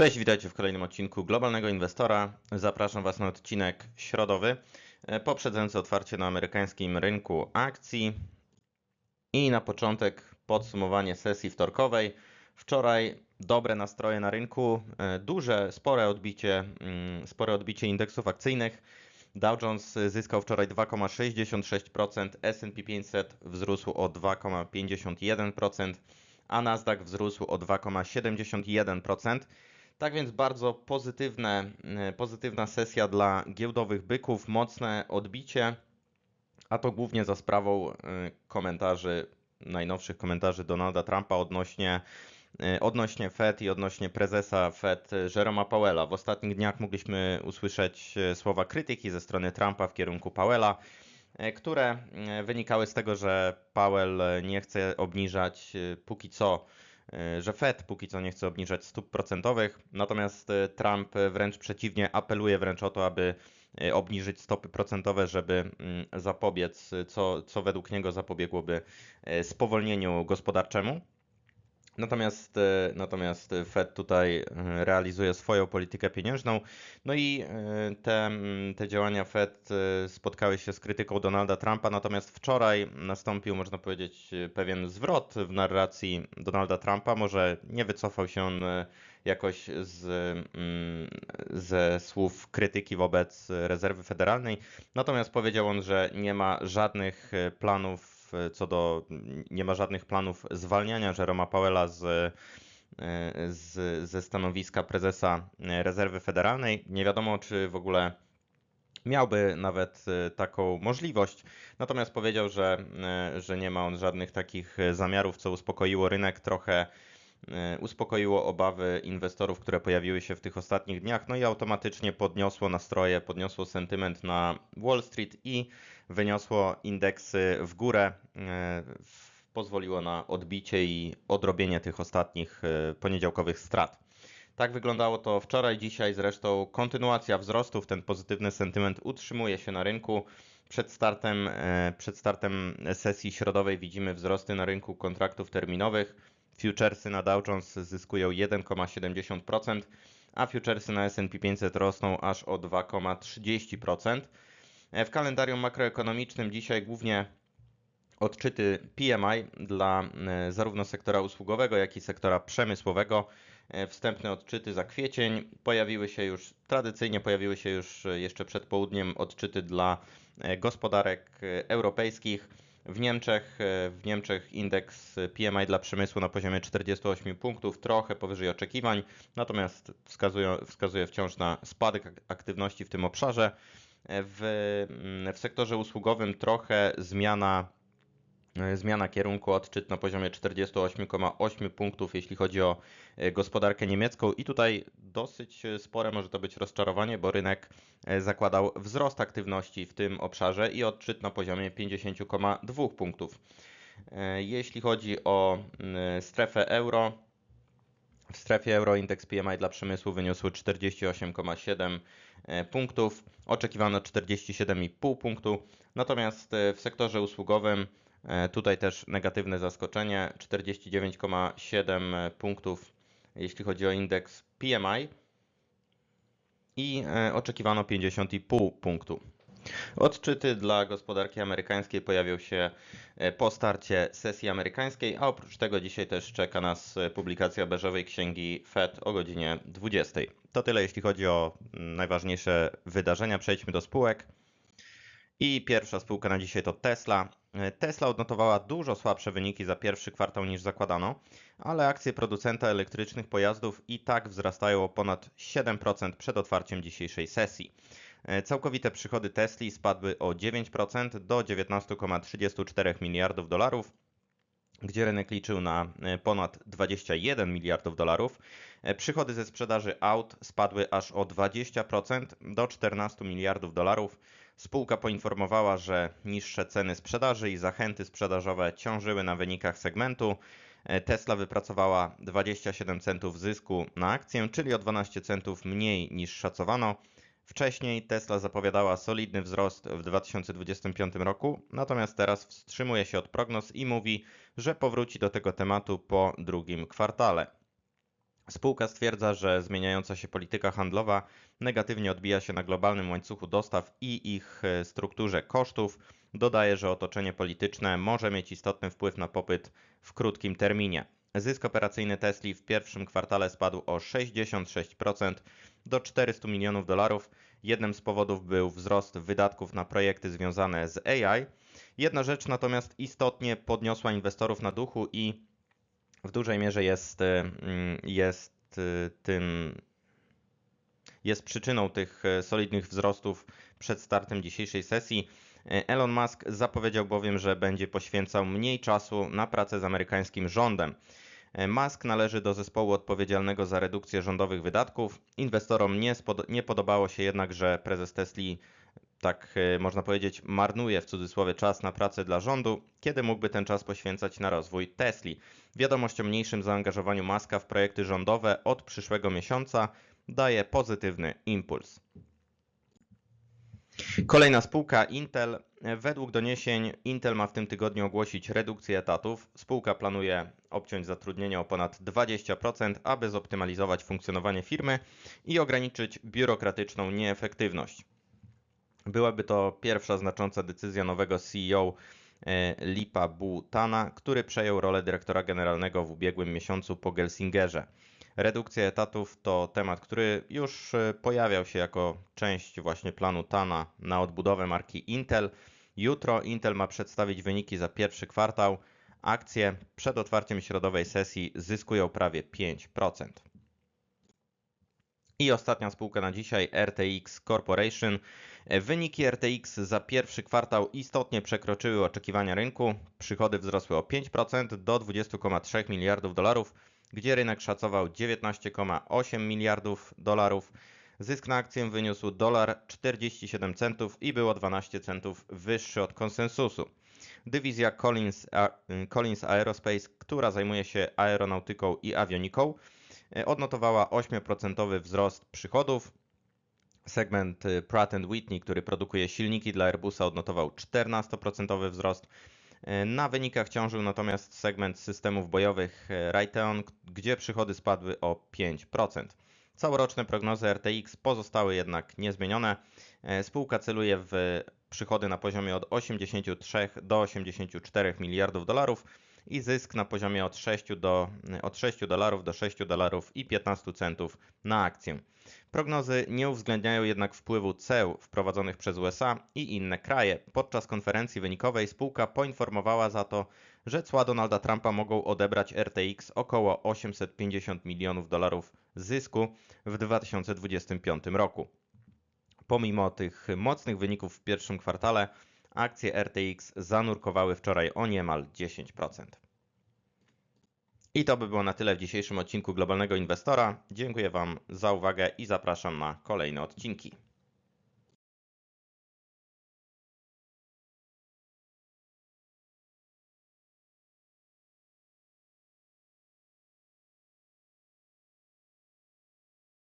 Cześć, witajcie w kolejnym odcinku Globalnego Inwestora. Zapraszam Was na odcinek środowy, e, poprzedzający otwarcie na amerykańskim rynku akcji. I na początek podsumowanie sesji wtorkowej. Wczoraj dobre nastroje na rynku, e, duże, spore odbicie, mm, spore odbicie indeksów akcyjnych. Dow Jones zyskał wczoraj 2,66%, S&P 500 wzrósł o 2,51%, a Nasdaq wzrósł o 2,71%. Tak więc bardzo pozytywne, e, pozytywna sesja dla giełdowych byków, mocne odbicie, a to głównie za sprawą e, komentarzy, najnowszych komentarzy Donalda Trumpa odnośnie, e, odnośnie Fed i odnośnie prezesa Fed Jeroma Powella. W ostatnich dniach mogliśmy usłyszeć słowa krytyki ze strony Trumpa w kierunku Powella które wynikały z tego, że Powell nie chce obniżać póki co że Fed póki co nie chce obniżać stóp procentowych, natomiast e, Trump wręcz przeciwnie apeluje wręcz o to, aby e, obniżyć stopy procentowe, żeby mm, zapobiec, co, co według niego zapobiegłoby spowolnieniu gospodarczemu. Natomiast, e, natomiast Fed tutaj e, realizuje swoją politykę pieniężną. No i e, te, te działania Fed spotkały się z krytyką Donalda Trumpa. Natomiast wczoraj nastąpił, można powiedzieć, pewien zwrot w narracji Donalda Trumpa. Może nie wycofał się on jakoś z, ze słów krytyki wobec rezerwy federalnej. Natomiast powiedział on, że nie ma żadnych planów co do nie ma żadnych planów zwalniania Jeroma Powella z, z, ze stanowiska prezesa rezerwy federalnej. Nie wiadomo, czy w ogóle miałby nawet taką możliwość. Natomiast powiedział, że, że nie ma on żadnych takich zamiarów, co uspokoiło rynek trochę. Uspokoiło obawy inwestorów, które pojawiły się w tych ostatnich dniach, no i automatycznie podniosło nastroje, podniosło sentyment na Wall Street i wyniosło indeksy w górę, e, pozwoliło na odbicie i odrobienie tych ostatnich e, poniedziałkowych strat. Tak wyglądało to wczoraj, dzisiaj zresztą kontynuacja wzrostów, ten pozytywny sentyment utrzymuje się na rynku. Przed startem, e, przed startem sesji środowej widzimy wzrosty na rynku kontraktów terminowych. Futuresy na Dow Jones zyskują 1,70%, a futuresy na S&P 500 rosną aż o 2,30%. E, w kalendarium makroekonomicznym dzisiaj głównie odczyty PMI dla e, zarówno sektora usługowego, jak i sektora przemysłowego. E, wstępne odczyty za kwiecień pojawiły się już, tradycyjnie pojawiły się już jeszcze przed południem odczyty dla gospodarek europejskich. W Niemczech, w Niemczech indeks PMI dla przemysłu na poziomie 48 punktów, trochę powyżej oczekiwań, natomiast wskazuje, wskazuje wciąż na spadek aktywności w tym obszarze. W, w sektorze usługowym trochę zmiana zmiana kierunku, odczyt na poziomie 48,8 punktów, jeśli chodzi o e, gospodarkę niemiecką. I tutaj dosyć spore może to być rozczarowanie, bo rynek e, zakładał wzrost aktywności w tym obszarze i odczyt na poziomie 50,2 punktów. E, jeśli chodzi o strefę euro, w strefie euro indeks PMI dla przemysłu wyniósł 48,7 e, punktów, oczekiwano 47,5 punktu, natomiast e, w sektorze usługowym e, tutaj też negatywne zaskoczenie 49,7 punktów, jeśli chodzi o indeks PMI i oczekiwano 50,5 punktu. Odczyty dla gospodarki amerykańskiej pojawią się e, po starcie sesji amerykańskiej, a oprócz tego dzisiaj też czeka nas e, publikacja beżowej księgi Fed o godzinie 20. To tyle jeśli chodzi o najważniejsze wydarzenia. Przejdźmy do spółek. I pierwsza spółka na dzisiaj to Tesla. E, Tesla odnotowała dużo słabsze wyniki za pierwszy kwartał niż zakładano, ale akcje producenta elektrycznych pojazdów i tak wzrastają o ponad 7% przed otwarciem dzisiejszej sesji. E, całkowite przychody Tesla spadły o 9% do 19,34 miliardów dolarów gdzie rynek liczył na e, ponad 21 miliardów dolarów. E, przychody ze sprzedaży aut spadły aż o 20% do 14 miliardów dolarów. Spółka poinformowała, że niższe ceny sprzedaży i zachęty sprzedażowe ciążyły na wynikach segmentu. Tesla wypracowała 27 centów zysku na akcję, czyli o 12 centów mniej niż szacowano. Wcześniej Tesla zapowiadała solidny wzrost w 2025 roku, natomiast teraz wstrzymuje się od prognoz i mówi, że powróci do tego tematu po drugim kwartale. Spółka stwierdza, że zmieniająca się polityka handlowa negatywnie odbija się na globalnym łańcuchu dostaw i ich e, strukturze kosztów. Dodaje, że otoczenie polityczne może mieć istotny wpływ na popyt w krótkim terminie. Zysk operacyjny Tesla w pierwszym kwartale spadł o 66% do 400 milionów dolarów. Jednym z powodów był wzrost wydatków na projekty związane z AI. Jedna rzecz natomiast istotnie podniosła inwestorów na duchu i w dużej mierze jest, mm, jest y, tym jest przyczyną tych e, solidnych wzrostów przed startem dzisiejszej sesji. Elon Musk zapowiedział bowiem, że będzie poświęcał mniej czasu na pracę z amerykańskim rządem. E, Musk należy do zespołu odpowiedzialnego za redukcję rządowych wydatków. Inwestorom nie, spod- nie podobało się jednak, że prezes Tesli tak można powiedzieć, marnuje w cudzysłowie czas na pracę dla rządu, kiedy mógłby ten czas poświęcać na rozwój Tesli. Wiadomość o mniejszym zaangażowaniu Muska w projekty rządowe od przyszłego miesiąca daje pozytywny impuls. Kolejna spółka Intel. Według doniesień Intel ma w tym tygodniu ogłosić redukcję etatów. Spółka planuje obciąć zatrudnienie o ponad 20%, aby zoptymalizować funkcjonowanie firmy i ograniczyć biurokratyczną nieefektywność. Byłaby to pierwsza znacząca decyzja nowego CEO e, Lipa Butana, który przejął rolę dyrektora generalnego w ubiegłym miesiącu po Gelsingerze. Redukcja etatów to temat, który już e, pojawiał się jako część właśnie planu Tana na odbudowę marki Intel. Jutro Intel ma przedstawić wyniki za pierwszy kwartał. Akcje przed otwarciem środowej sesji zyskują prawie 5%. I ostatnia spółka na dzisiaj, RTX Corporation. Wyniki RTX za pierwszy kwartał istotnie przekroczyły oczekiwania rynku. Przychody wzrosły o 5% do 20,3 miliardów dolarów, gdzie rynek szacował 19,8 miliardów dolarów. Zysk na akcję wyniósł dolar 47 centów i było 12 centów wyższy od konsensusu. Dywizja Collins, Collins Aerospace, która zajmuje się aeronautyką i awioniką, odnotowała 8% wzrost przychodów. Segment y, Pratt Whitney, który produkuje silniki dla Airbusa, odnotował 14% wzrost. Y, Na wynikach ciążył natomiast segment systemów bojowych y, Raytheon, gdzie przychody spadły o 5%. Całoroczne prognozy RTX pozostały jednak niezmienione. Spółka celuje w przychody na poziomie od 83 do 84 miliardów dolarów i zysk na poziomie od 6 do, od 6 dolarów do 6 dolarów i 15 centów na akcję. Prognozy nie uwzględniają jednak wpływu ceł wprowadzonych przez USA i inne kraje. Podczas konferencji wynikowej spółka poinformowała za to, że cła Donalda Trumpa mogą odebrać RTX około 850 milionów dolarów zysku w 2025 roku. Pomimo tych mocnych wyników w pierwszym kwartale, akcje RTX zanurkowały wczoraj o niemal 10%. I to by było na tyle w dzisiejszym odcinku Globalnego Inwestora. Dziękuję Wam za uwagę i zapraszam na kolejne odcinki.